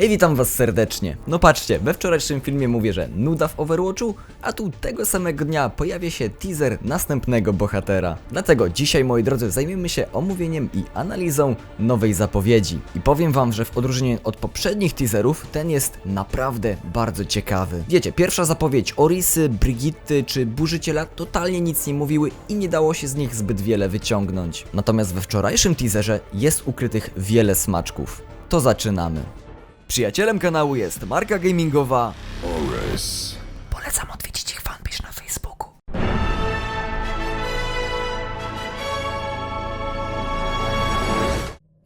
Hej, witam was serdecznie. No patrzcie, we wczorajszym filmie mówię, że nuda w Overwatchu, a tu tego samego dnia pojawia się teaser następnego bohatera. Dlatego dzisiaj, moi drodzy, zajmiemy się omówieniem i analizą nowej zapowiedzi. I powiem wam, że w odróżnieniu od poprzednich teaserów, ten jest naprawdę bardzo ciekawy. Wiecie, pierwsza zapowiedź Orisy, Brigitty czy Burzyciela totalnie nic nie mówiły i nie dało się z nich zbyt wiele wyciągnąć. Natomiast we wczorajszym teaserze jest ukrytych wiele smaczków. To zaczynamy. Przyjacielem kanału jest marka gamingowa. Oris. Polecam odwiedzić ich fanpage na Facebooku.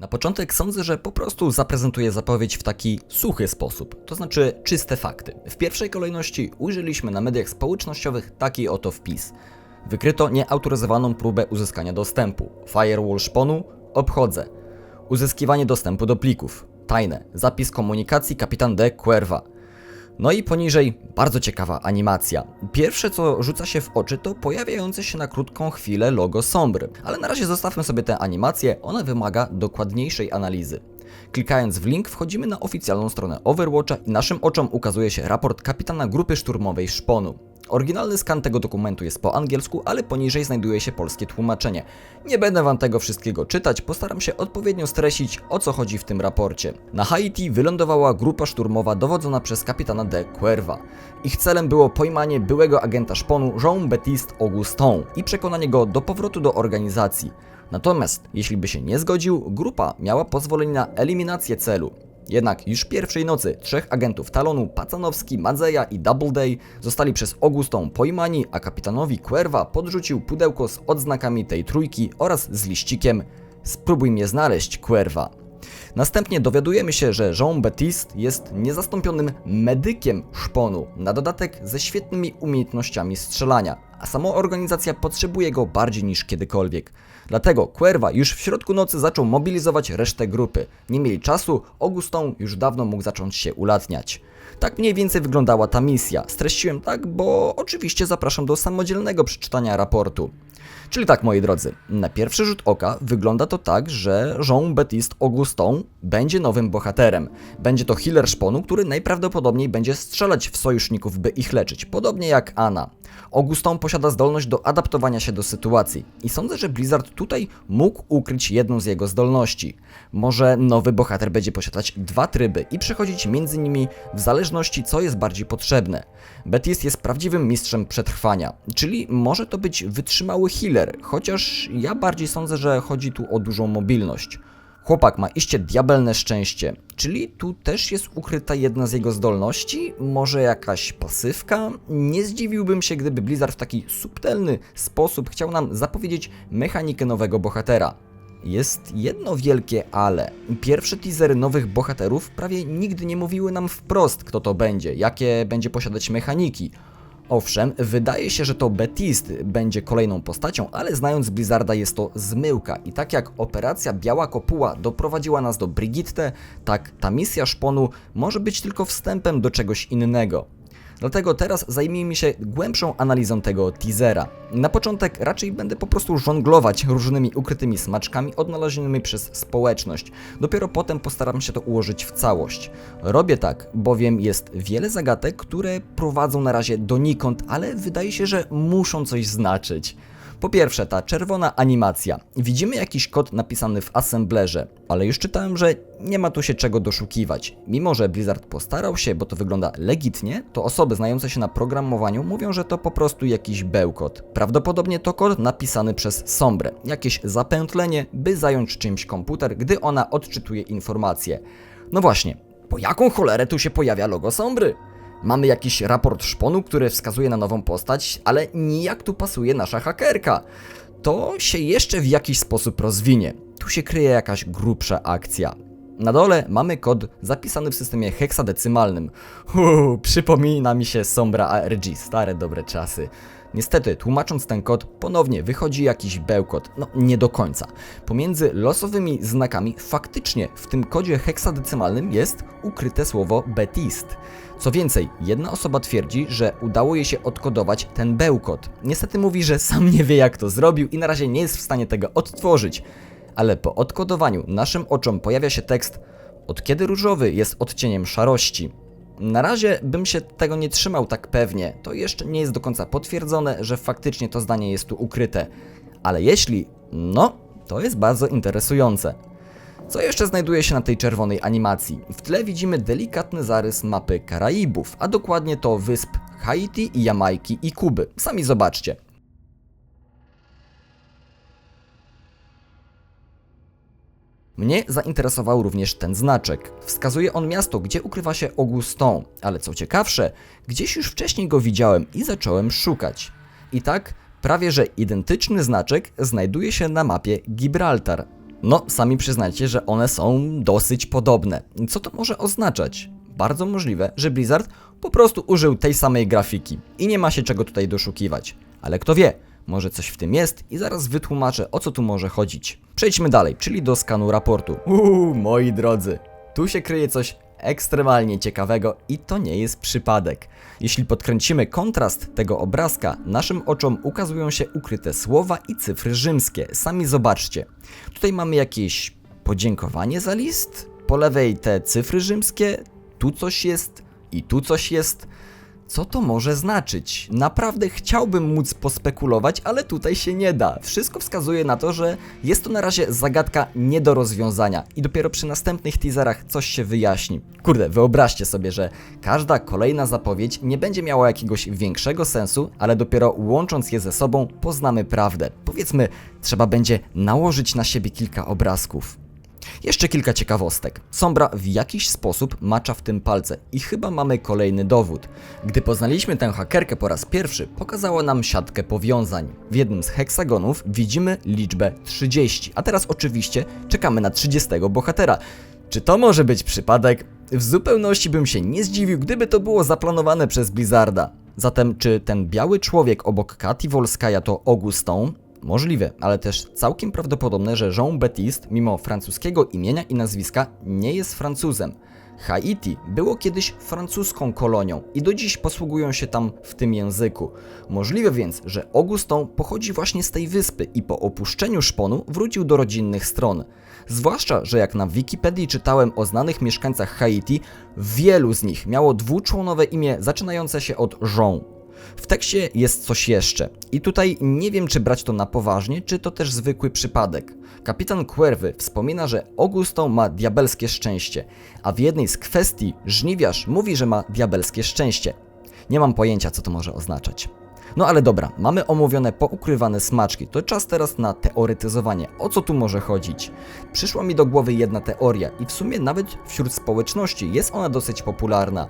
Na początek sądzę, że po prostu zaprezentuję zapowiedź w taki suchy sposób, to znaczy czyste fakty. W pierwszej kolejności ujrzeliśmy na mediach społecznościowych taki oto wpis. Wykryto nieautoryzowaną próbę uzyskania dostępu. Firewall szponu? Obchodzę. Uzyskiwanie dostępu do plików. Tajne. Zapis komunikacji kapitan de Cuerva. No i poniżej bardzo ciekawa animacja. Pierwsze co rzuca się w oczy to pojawiające się na krótką chwilę logo Sombry, ale na razie zostawmy sobie tę animację, ona wymaga dokładniejszej analizy. Klikając w link wchodzimy na oficjalną stronę Overwatcha i naszym oczom ukazuje się raport kapitana grupy szturmowej Szponu. Oryginalny skan tego dokumentu jest po angielsku, ale poniżej znajduje się polskie tłumaczenie. Nie będę wam tego wszystkiego czytać, postaram się odpowiednio streścić o co chodzi w tym raporcie. Na Haiti wylądowała grupa szturmowa dowodzona przez kapitana de Cuerva. Ich celem było pojmanie byłego agenta szponu Jean-Baptiste Augustin i przekonanie go do powrotu do organizacji. Natomiast jeśli by się nie zgodził, grupa miała pozwolenie na eliminację celu. Jednak już pierwszej nocy trzech agentów Talonu, Pacanowski, Madzeja i Doubleday zostali przez Augustą pojmani, a kapitanowi Cuerva podrzucił pudełko z odznakami tej trójki oraz z liścikiem Spróbuj mnie znaleźć, Cuerva. Następnie dowiadujemy się, że Jean-Baptiste jest niezastąpionym medykiem szponu, na dodatek ze świetnymi umiejętnościami strzelania, a sama organizacja potrzebuje go bardziej niż kiedykolwiek. Dlatego Cuerva już w środku nocy zaczął mobilizować resztę grupy. Nie mieli czasu, Augustin już dawno mógł zacząć się ulatniać. Tak mniej więcej wyglądała ta misja. Streściłem tak, bo oczywiście zapraszam do samodzielnego przeczytania raportu. Czyli tak, moi drodzy, na pierwszy rzut oka wygląda to tak, że Jean-Baptiste Augustin będzie nowym bohaterem. Będzie to healer szponu, który najprawdopodobniej będzie strzelać w sojuszników, by ich leczyć, podobnie jak Anna. Augustin posiada zdolność do adaptowania się do sytuacji i sądzę, że Blizzard tutaj mógł ukryć jedną z jego zdolności. Może nowy bohater będzie posiadać dwa tryby i przechodzić między nimi w zależności co jest bardziej potrzebne. Betis jest prawdziwym mistrzem przetrwania, czyli może to być wytrzymały healer, chociaż ja bardziej sądzę, że chodzi tu o dużą mobilność. Chłopak ma iście diabelne szczęście, czyli tu też jest ukryta jedna z jego zdolności, może jakaś pasywka? Nie zdziwiłbym się, gdyby Blizzard w taki subtelny sposób chciał nam zapowiedzieć mechanikę nowego bohatera. Jest jedno wielkie ale. Pierwsze teasery nowych bohaterów prawie nigdy nie mówiły nam wprost, kto to będzie, jakie będzie posiadać mechaniki. Owszem, wydaje się, że to Betist będzie kolejną postacią, ale znając Blizzarda jest to zmyłka i tak jak operacja Biała Kopuła doprowadziła nas do Brigitte, tak ta misja szponu może być tylko wstępem do czegoś innego. Dlatego teraz zajmijmy się głębszą analizą tego teasera. Na początek raczej będę po prostu żonglować różnymi ukrytymi smaczkami odnalezionymi przez społeczność. Dopiero potem postaram się to ułożyć w całość. Robię tak, bowiem jest wiele zagadek, które prowadzą na razie donikąd, ale wydaje się, że muszą coś znaczyć. Po pierwsze, ta czerwona animacja. Widzimy jakiś kod napisany w assemblerze, ale już czytałem, że nie ma tu się czego doszukiwać. Mimo, że Blizzard postarał się, bo to wygląda legitnie, to osoby znające się na programowaniu mówią, że to po prostu jakiś bełkot. Prawdopodobnie to kod napisany przez Sombrę. Jakieś zapętlenie, by zająć czymś komputer, gdy ona odczytuje informacje. No właśnie, po jaką cholerę tu się pojawia logo Sombry? Mamy jakiś raport szponu, który wskazuje na nową postać, ale nijak tu pasuje nasza hakerka. To się jeszcze w jakiś sposób rozwinie. Tu się kryje jakaś grubsza akcja. Na dole mamy kod zapisany w systemie heksadecymalnym. Uuu, przypomina mi się Sombra ARG, stare dobre czasy. Niestety, tłumacząc ten kod, ponownie wychodzi jakiś bełkot. No, nie do końca. Pomiędzy losowymi znakami faktycznie w tym kodzie heksadecymalnym jest ukryte słowo Betist. Co więcej, jedna osoba twierdzi, że udało jej się odkodować ten bełkot. Niestety mówi, że sam nie wie jak to zrobił i na razie nie jest w stanie tego odtworzyć. Ale po odkodowaniu naszym oczom pojawia się tekst Od kiedy różowy jest odcieniem szarości? Na razie bym się tego nie trzymał tak pewnie. To jeszcze nie jest do końca potwierdzone, że faktycznie to zdanie jest tu ukryte. Ale jeśli, no, to jest bardzo interesujące. Co jeszcze znajduje się na tej czerwonej animacji? W tle widzimy delikatny zarys mapy Karaibów, a dokładnie to wysp Haiti, Jamajki i Kuby. Sami zobaczcie. Mnie zainteresował również ten znaczek. Wskazuje on miasto, gdzie ukrywa się Augustin, ale co ciekawsze, gdzieś już wcześniej go widziałem i zacząłem szukać. I tak, prawie że identyczny znaczek znajduje się na mapie Gibraltar. No, sami przyznajcie, że one są dosyć podobne. Co to może oznaczać? Bardzo możliwe, że Blizzard po prostu użył tej samej grafiki i nie ma się czego tutaj doszukiwać. Ale kto wie, może coś w tym jest i zaraz wytłumaczę o co tu może chodzić. Przejdźmy dalej, czyli do skanu raportu. Uuu, moi drodzy, tu się kryje coś ekstremalnie ciekawego i to nie jest przypadek. Jeśli podkręcimy kontrast tego obrazka, naszym oczom ukazują się ukryte słowa i cyfry rzymskie. Sami zobaczcie. Tutaj mamy jakieś podziękowanie za list, po lewej te cyfry rzymskie, tu coś jest i tu coś jest. Co to może znaczyć? Naprawdę chciałbym móc pospekulować, ale tutaj się nie da. Wszystko wskazuje na to, że jest to na razie zagadka nie do rozwiązania i dopiero przy następnych teaserach coś się wyjaśni. Kurde, wyobraźcie sobie, że każda kolejna zapowiedź nie będzie miała jakiegoś większego sensu, ale dopiero łącząc je ze sobą poznamy prawdę. Powiedzmy, trzeba będzie nałożyć na siebie kilka obrazków. Jeszcze kilka ciekawostek. Sombra w jakiś sposób macza w tym palce i chyba mamy kolejny dowód. Gdy poznaliśmy tę hakerkę po raz pierwszy, pokazała nam siatkę powiązań. W jednym z heksagonów widzimy liczbę 30, a teraz oczywiście czekamy na 30 bohatera. Czy to może być przypadek? W zupełności bym się nie zdziwił, gdyby to było zaplanowane przez Blizzarda. Zatem, czy ten biały człowiek obok Kati Wolskaja to Augustin? Możliwe, ale też całkiem prawdopodobne, że Jean Baptiste, mimo francuskiego imienia i nazwiska, nie jest Francuzem. Haiti było kiedyś francuską kolonią i do dziś posługują się tam w tym języku. Możliwe więc, że Augustin pochodzi właśnie z tej wyspy i po opuszczeniu szponu wrócił do rodzinnych stron. Zwłaszcza, że jak na Wikipedii czytałem o znanych mieszkańcach Haiti, wielu z nich miało dwuczłonowe imię zaczynające się od Jean. W tekście jest coś jeszcze. I tutaj nie wiem, czy brać to na poważnie, czy to też zwykły przypadek. Kapitan Querwy wspomina, że Augustą ma diabelskie szczęście, a w jednej z kwestii żniwiarz mówi, że ma diabelskie szczęście. Nie mam pojęcia, co to może oznaczać. No ale dobra, mamy omówione poukrywane smaczki, to czas teraz na teoretyzowanie. O co tu może chodzić? Przyszła mi do głowy jedna teoria i w sumie nawet wśród społeczności jest ona dosyć popularna.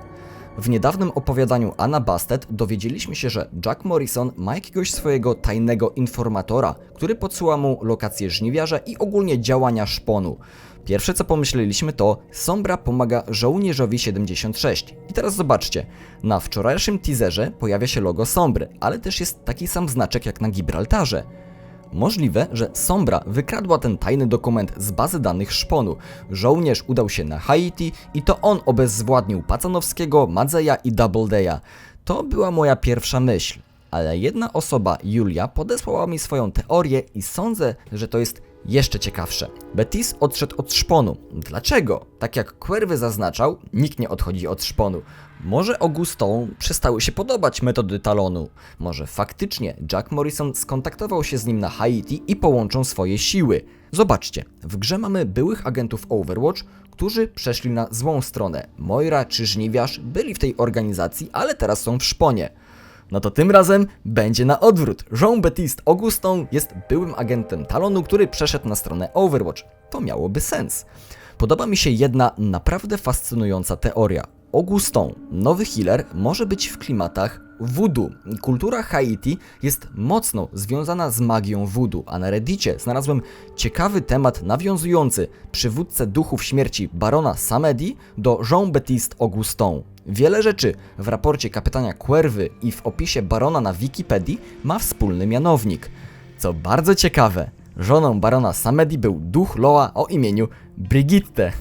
W niedawnym opowiadaniu Anna Bastet dowiedzieliśmy się, że Jack Morrison ma jakiegoś swojego tajnego informatora, który podsyła mu lokację żniwiarza i ogólnie działania szponu. Pierwsze co pomyśleliśmy to Sombra pomaga żołnierzowi 76. I teraz zobaczcie, na wczorajszym teaserze pojawia się logo Sombry, ale też jest taki sam znaczek jak na Gibraltarze. Możliwe, że Sombra wykradła ten tajny dokument z bazy danych szponu. Żołnierz udał się na Haiti i to on obezwładnił Pacanowskiego, Madzeja i Doubleday'a. To była moja pierwsza myśl. Ale jedna osoba, Julia, podesłała mi swoją teorię i sądzę, że to jest jeszcze ciekawsze. Betis odszedł od szponu. Dlaczego? Tak jak Querwy zaznaczał, nikt nie odchodzi od szponu. Może Augustom przestały się podobać metody Talonu. Może faktycznie Jack Morrison skontaktował się z nim na Haiti i połączą swoje siły. Zobaczcie, w grze mamy byłych agentów Overwatch, którzy przeszli na złą stronę. Moira czy Żniwiarz byli w tej organizacji, ale teraz są w szponie. No to tym razem będzie na odwrót. Jean-Baptiste Augustin jest byłym agentem Talonu, który przeszedł na stronę Overwatch. To miałoby sens. Podoba mi się jedna naprawdę fascynująca teoria. Augustin, nowy healer, może być w klimatach voodoo. Kultura Haiti jest mocno związana z magią voodoo, a na reddicie znalazłem ciekawy temat nawiązujący przywódcę duchów śmierci barona Samedi do Jean-Baptiste Augustin. Wiele rzeczy w raporcie kapitania Querwy i w opisie barona na Wikipedii ma wspólny mianownik. Co bardzo ciekawe, żoną barona Samedi był duch Loa o imieniu Brigitte,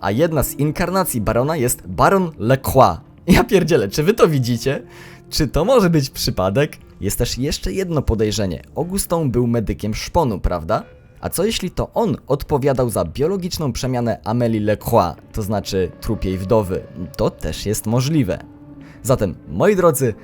a jedna z inkarnacji barona jest baron Lecroix. Ja pierdzielę, czy wy to widzicie? Czy to może być przypadek? Jest też jeszcze jedno podejrzenie. Augustin był medykiem szponu, prawda? A co jeśli to on odpowiadał za biologiczną przemianę Amélie Lecroix, to znaczy trupiej wdowy? To też jest możliwe. Zatem, moi drodzy,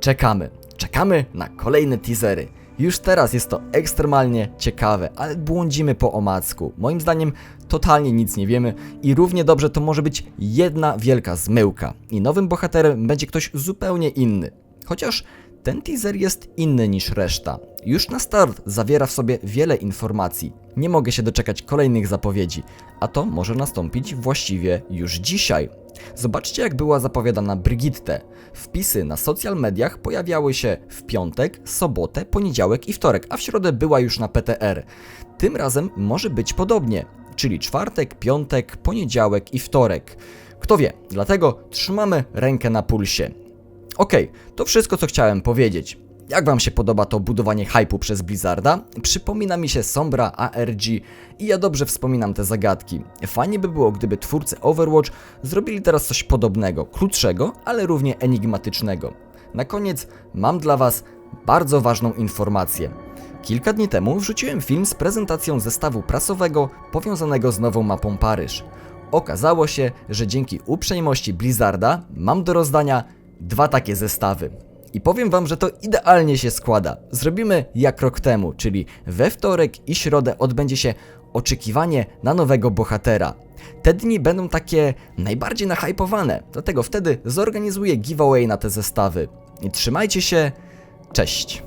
czekamy. Czekamy na kolejne teasery. Już teraz jest to ekstremalnie ciekawe, ale błądzimy po omacku. Moim zdaniem totalnie nic nie wiemy i równie dobrze to może być jedna wielka zmyłka. I nowym bohaterem będzie ktoś zupełnie inny. Chociaż ten teaser jest inny niż reszta. Już na start zawiera w sobie wiele informacji. Nie mogę się doczekać kolejnych zapowiedzi, a to może nastąpić właściwie już dzisiaj. Zobaczcie, jak była zapowiadana Brigitte. Wpisy na social mediach pojawiały się w piątek, sobotę, poniedziałek i wtorek, a w środę była już na PTR. Tym razem może być podobnie, czyli czwartek, piątek, poniedziałek i wtorek. Kto wie, dlatego trzymamy rękę na pulsie. Okej, to wszystko co chciałem powiedzieć. Jak wam się podoba to budowanie hypu przez Blizzarda? Przypomina mi się Sombra, ARG i ja dobrze wspominam te zagadki. Fajnie by było, gdyby twórcy Overwatch zrobili teraz coś podobnego, krótszego, ale równie enigmatycznego. Na koniec mam dla was bardzo ważną informację. Kilka dni temu wrzuciłem film z prezentacją zestawu prasowego powiązanego z nową mapą Paryż. Okazało się, że dzięki uprzejmości Blizzarda mam do rozdania dwa takie zestawy. I powiem wam, że to idealnie się składa. Zrobimy jak rok temu, czyli we wtorek i środę odbędzie się oczekiwanie na nowego bohatera. Te dni będą takie najbardziej nahypowane, dlatego wtedy zorganizuję giveaway na te zestawy. I trzymajcie się, cześć!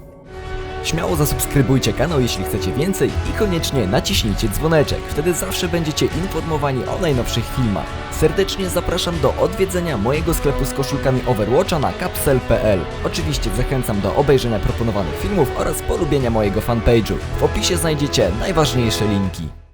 Śmiało zasubskrybujcie kanał, jeśli chcecie więcej i koniecznie naciśnijcie dzwoneczek. Wtedy zawsze będziecie informowani o najnowszych filmach. Serdecznie zapraszam do odwiedzenia mojego sklepu z koszulkami Overwatcha na capsel.pl. Oczywiście zachęcam do obejrzenia proponowanych filmów oraz polubienia mojego fanpage'u. W opisie znajdziecie najważniejsze linki.